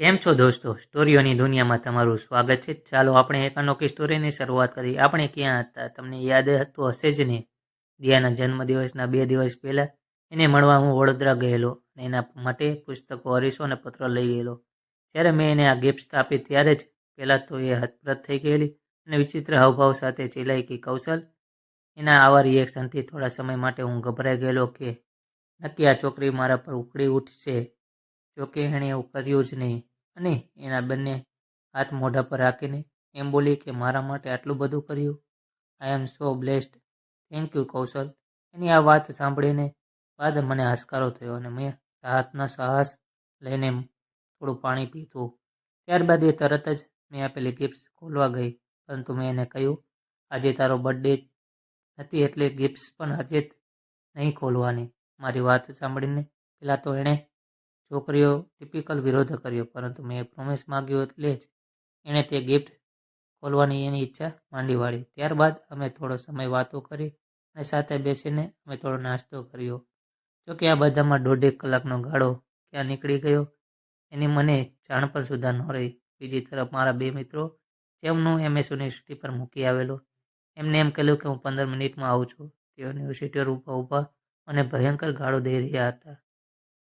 કેમ છો દોસ્તો? સ્ટોરીઓની દુનિયામાં તમારું સ્વાગત છે. ચાલો આપણે એક અનોખી સ્ટોરીની શરૂઆત કરી આપણે ક્યાં હતા? તમને યાદ હતું હશે જ નહીં દિયાના જન્મદિવસના બે દિવસ પહેલાં એને મળવા હું વડોદરા ગયેલો અને એના માટે પુસ્તકો હરીશો અને પત્ર લઈ ગયેલો. જ્યારે મેં એને આ ગિફ્ટ આપી ત્યારે જ પહેલાં તો એ હતપ્રત થઈ ગયેલી અને વિચિત્ર હાવભાવ સાથે ચિલાઈ કે કૌશલ, એના આવા રિએક્શનથી થોડા સમય માટે હું ગભરાઈ ગયેલો કે નક્કી આ છોકરી મારા પર ઉકળી ઉઠશે. જોકે એણે એવું કર્યું જ નહીં. અને એના બંને હાથ મોઢા પર રાખીને એમ બોલી કે મારા માટે આટલું બધું કર્યું. I am so blessed thank you Kaushal. એની આ વાત સાંભળીને બાદ મને હાશકારો થયો અને મેં રાહતના સાહસ લઈને થોડું પાણી પીધું. ત્યારબાદ એ તરત જ મેં આપેલી ગિફ્ટ ખોલવા ગઈ, પરંતુ મેં એને કહ્યું, આજે તારો બર્થડે નથી એટલે ગિફ્ટ્સ પણ આજે નહીં ખોલવાની. મારી વાત સાંભળીને પહેલાં તો એણે છોકરીઓ ટિપિકલ વિરોધ કર્યો, પરંતુ મેં પ્રોમિસ માગ્યો એટલે જ એણે તે ગિફ્ટ ખોલવાની એની ઈચ્છા માંડી વાળી. ત્યારબાદ અમે થોડો સમય વાતો કરી અને સાથે બેસીને અમે થોડો નાસ્તો કર્યો. જોકે આ બધામાં દોઢેક કલાકનો ગાળો ક્યાં નીકળી ગયો, એની મને જાણ પર સુધા ન રહી. બીજી તરફ મારા બે મિત્રો જેમનું એમએસ યુનિવર્સિટી પર મૂકી આવેલો, એમને એમ કહ્યું કે હું પંદર મિનિટમાં આવું છું. તેઓ યુનિવર્સિટી ઊભા ઊભા મને ભયંકર ગાળો દઈ રહ્યા હતા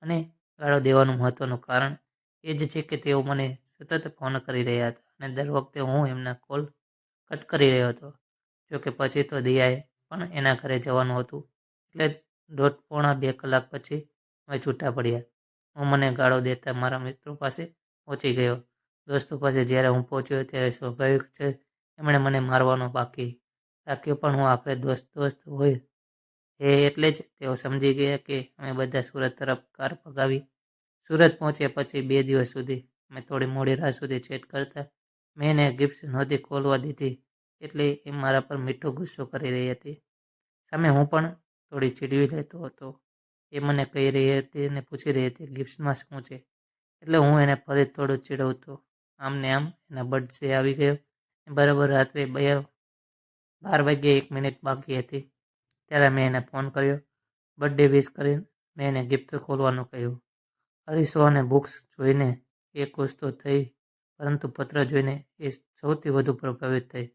અને ગાળો દેવાનું મહત્ત્વનું કારણ એ જ છે કે તેઓ મને સતત ફોન કરી રહ્યા હતા અને દર વખતે હું એમના કોલ કટ કરી રહ્યો હતો. જોકે પછી તો દિયાએ પણ એના ઘરે જવાનું હતું એટલે દોઢ પોણા બે કલાક પછી અમે છૂટા પડ્યા. હું મને ગાળો દેતા મારા મિત્રો પાસે પહોંચી ગયો. દોસ્તો પાસે જ્યારે હું પહોંચ્યો ત્યારે સ્વાભાવિક છે એમણે મને મારવાનો બાકી રાખ્યો પણ હું આખરે દોસ્ત દોસ્ત હોય એ એટલે જ તેઓ સમજી ગયા કે અમે બધા સુરત તરફ કાર ભગાવી. સુરત પહોંચ્યા પછી બે દિવસ સુધી અમે થોડી મોડી રાત સુધી ચેટ કરતા. મેં એને ગિફ્ટ નહોતી ખોલવા દીધી એટલે એ મારા પર મીઠો ગુસ્સો કરી રહી હતી. સામે હું પણ થોડી ચીડવી લેતો હતો. એ મને કહી રહી હતી અને પૂછી રહી હતી ગિફ્ટમાં શું છે. એટલે હું એને ફરી થોડું ચીડવતો. આમ ને આમ એના બર્થડે આવી ગયો. બરાબર રાત્રે બે બાર વાગ્યે એક મિનિટ બાકી હતી. ત્યારે મેં એને ફોન કર્યો, બર્થડે વિશ કરીને મેં એને ગિફ્ટ ખોલવાનું કહ્યું. અરીસો અને બુક્સ જોઈને એ ખુશ તો થઈ, પરંતુ પત્ર જોઈને એ સૌથી વધુ પ્રભાવિત થઈ.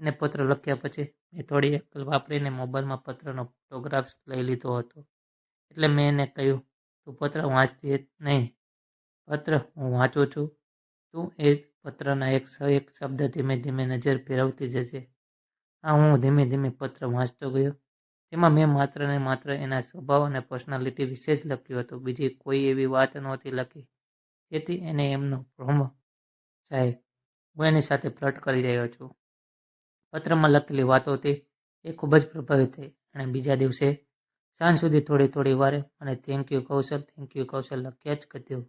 એને પત્ર લખ્યા પછી મેં થોડી અક્કલ વાપરીને મોબાઈલમાં પત્રનો ફોટોગ્રાફ્સ લઈ લીધો હતો. એટલે મેં એને કહ્યું, તું પત્ર વાંચતી નહીં. પત્ર હું વાંચું છું. તું એ પત્રના એક એક શબ્દ ધીમે ધીમે નજર ફેરવતી જશે આ હું ધીમે ધીમે પત્ર વાંચતો ગયો. તેમાં મેં માત્ર ને માત્ર એના સ્વભાવ અને પર્સનાલિટી વિશે જ લખ્યું હતું. બીજી કોઈ એવી વાત નહોતી લખી. જેથી એને એમનો ભ્રમ જાય હું એની સાથે ફ્લર્ટ કરી રહ્યો છું. પત્રમાં લખેલી વાતોથી એ ખૂબ જ પ્રભાવિત થઈ અને બીજા દિવસે સાંજ સુધી થોડી થોડી વારે મને thank you Kaushal thank you Kaushal લખ્યા જ કર્યું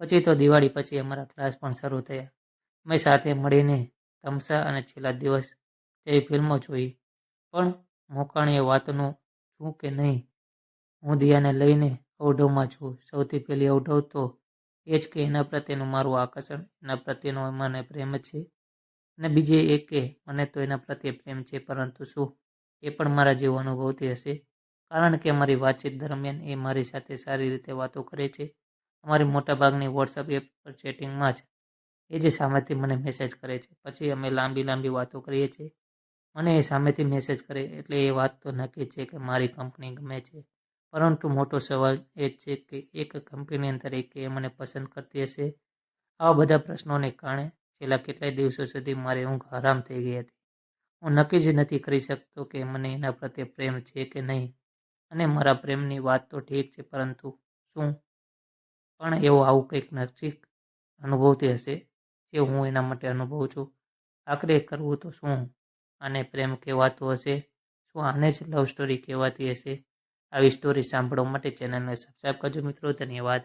પછી તો દિવાળી પછી અમારા ક્લાસ પણ શરૂ થયા. અમે સાથે મળીને તમસા અને છેલ્લા દિવસ જેવી ફિલ્મો જોઈ, પણ મોકાણી એ વાતનું છું કે નહીં? હું દિયાને લઈને અવઢવમાં છું. સૌથી પહેલી અવઢવ તો એ જ કે એના પ્રત્યેનું મારું આકર્ષણ, એના પ્રત્યેનો મને પ્રેમ છે. અને બીજે એ કે મને તો એના પ્રત્યે પ્રેમ છે, પરંતુ શું એ પણ મારા જેવું અનુભવતી હશે? કારણ કે અમારી વાતચીત દરમિયાન એ મારી સાથે સારી રીતે વાતો કરે છે. અમારી મોટાભાગની વોટ્સઅપ એપ પર ચેટિંગમાં જ એ જે સામેથી મને મેસેજ કરે છે. પછી અમે લાંબી લાંબી વાતો કરીએ છીએ. મને એ સામેથી મેસેજ કરે, એટલે એ વાત તો નક્કી છે કે મારી કંપની ગમે છે. પરંતુ મોટો સવાલ એ છે કે એક કંપની તરીકે એ મને પસંદ કરતી હશે? આવા બધા પ્રશ્નોને કારણે છેલ્લા કેટલાય દિવસો સુધી મારી ઊંઘ હરામ થઈ ગઈ હતી. હું નક્કી જ નથી કરી શકતો કે મને એના પ્રત્યે પ્રેમ છે કે નહીં. અને મારા પ્રેમની વાત તો ઠીક છે, પરંતુ શું? પણ એવો આવું કંઈક નજીક અનુભવતી હશે, જે હું એના માટે અનુભવું છું. આખરે કરવું તો શું? આને પ્રેમ કહેવાતું હશે? શું આને જ લવ સ્ટોરી કહેવાતી હશે? આવી સ્ટોરી સાંભળવા માટે ચેનલને સબસ્ક્રાઈબ કરજો મિત્રો. ધન્યવાદ.